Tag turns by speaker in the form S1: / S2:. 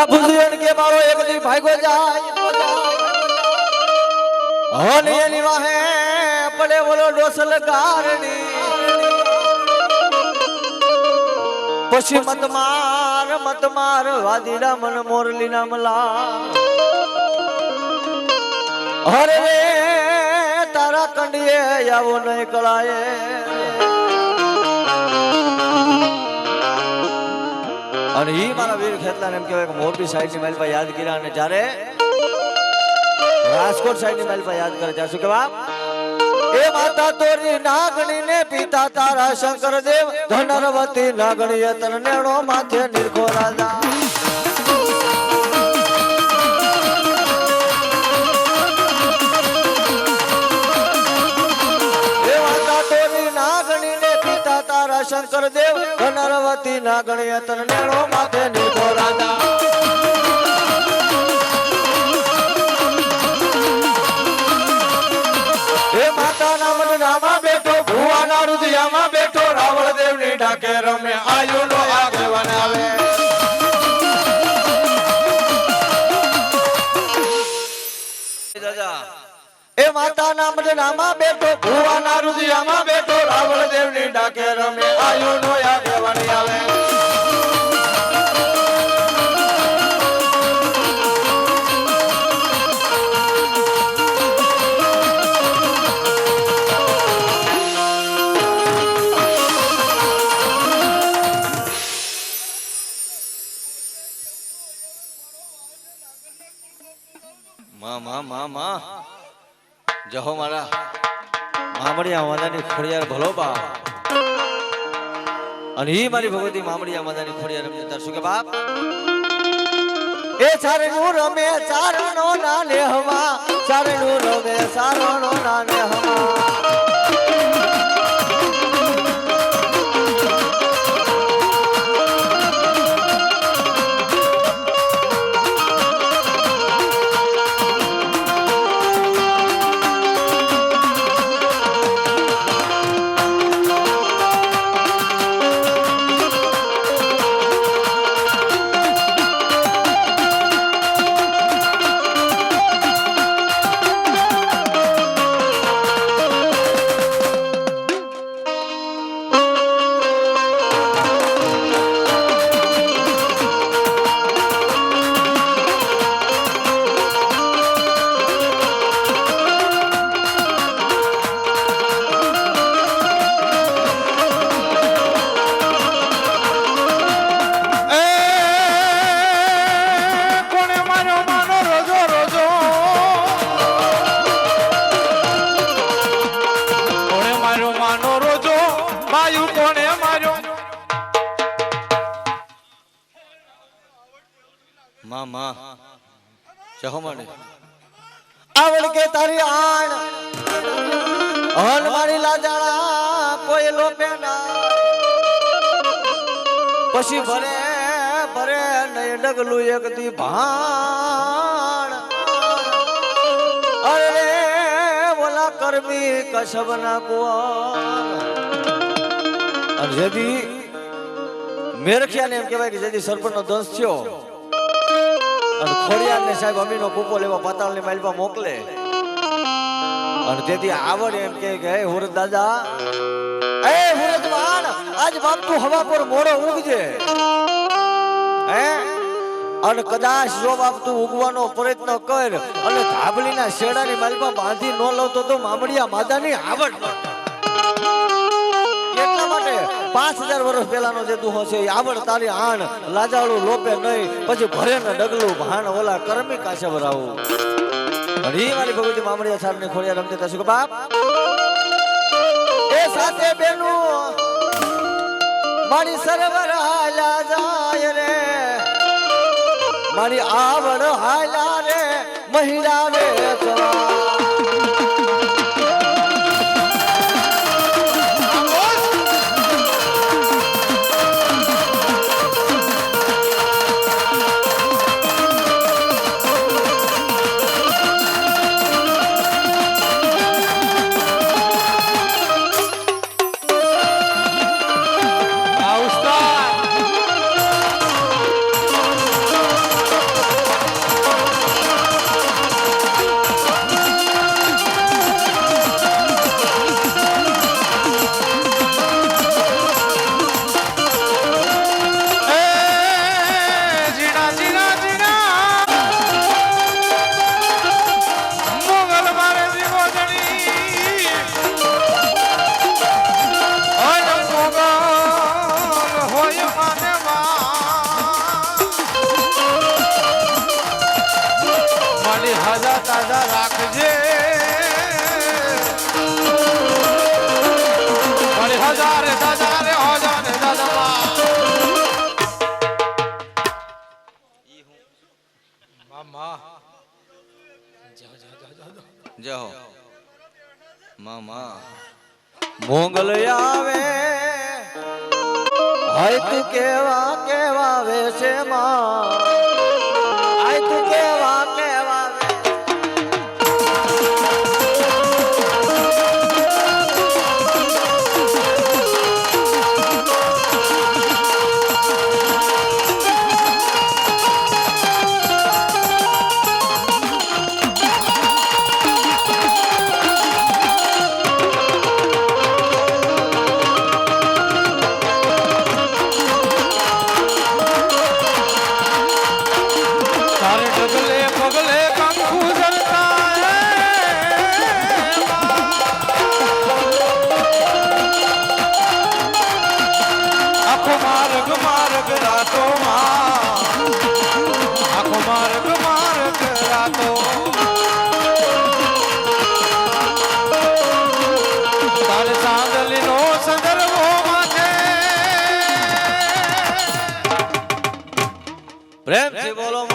S1: આ ભૂલિયન કે મારો એક જાય. હન એની વાહે પડે બોલો ડોસલ કારણી પછી મતમાર મતમાર મત માર વાદીડા મન મોરલી ના મલા હરે તારા કંડીએ આવો નહીં કળાએ. અને ઈ મારા વીર ખેતલાને એમ કહેવાય કે મોરબી સાઈડની પર યાદ કર્યા અને જ્યારે રાજકોટ સાઈડની માઇલ પર યાદ કરે ત્યારે શું કહેવા? એ માતા તોરી નાગણી ને પિતા તારા શંકરદેવ, ધનરવતી નાગણી તન નેણો માથે નિર્ખો રાજા. શંકર દેવ ધનરવતી નાગણી તન નેણો માથે બેઠો, ભુવાના રુદિયામાં બેઠો રાવણ દેવની ઢાકે રમે, આયુનો આગેવાન આવે. એ માતાના મંડળામાં બેઠો ભુવાના રુદિયામાં બેઠો રાવણ દેવની ડાકે રમે, આયો નોયા આગેવાન આવે માં માં માં માં. જહો મારા. મામડિયા માતાની ખોડિયાર ભલો બા અને એ મારી ભગવતી મામડિયા માતાની ખોડિયાર રમે તાર શું કે બાપ? એ ચારણું રમે, ચારણો ના લેહવા ચારણું રમે, ચારણો ના લેહવા માં માં આવડ કે તારી આણ. હન મારી લાજાળા કોઈ લોપે પછી ભરે ભરે નહીં ડગલું એક દી ભાણ. અરે બોલા કરમી કસબ ના અને જેથી મેરખિયાને એમ કહેવાય કે જેથી સરપંચનો દંશ થયો અને ખોડિયારને સાહેબ અમીનો કૂપો લેવા પાતાળની માઇલમાં મોકલે. અને તેથી આવડ એમ કે, હે હુરત દાદા એ હુરત આજ બાપ તું હવા પર મોડો ઉગજે. હે? અને કદાચ જો બાપ તું ઉગવાનો પ્રયત્ન કર અને ધાબલીના શેડાની માલમાં બાંધી ન લવતો તો મામડિયા માદાની આવડ ન પાંચ હજાર વર્ષ પહેલાનો જે દુહો છે આવડ તારી આણ, લાજાળું લોપે નહીં, પછી ભરે ને ડગલું, ભાણ ઓલા કરમી કાશે ભરાવું ઈ મારી ભગવતી મામડિયા સાહેબ ને ખોડિયા રમતી હતા. શું બાપ? એ સાથે બેનું મારી સરવર હાલા જાય રે. મારી આવડ હાલા રે, મહિલા
S2: હજા તાજા રાખજે. અરે હજારે દાદા રે હજારે દાદા મામા.
S1: જાઓ મામા. મોંગલ આવે. હૈત કેવા કેવા
S2: રાતો આખો માર્ગ માર્ગ રાતો તારે ચાંદલી નો સંદર્ભો
S1: બોલો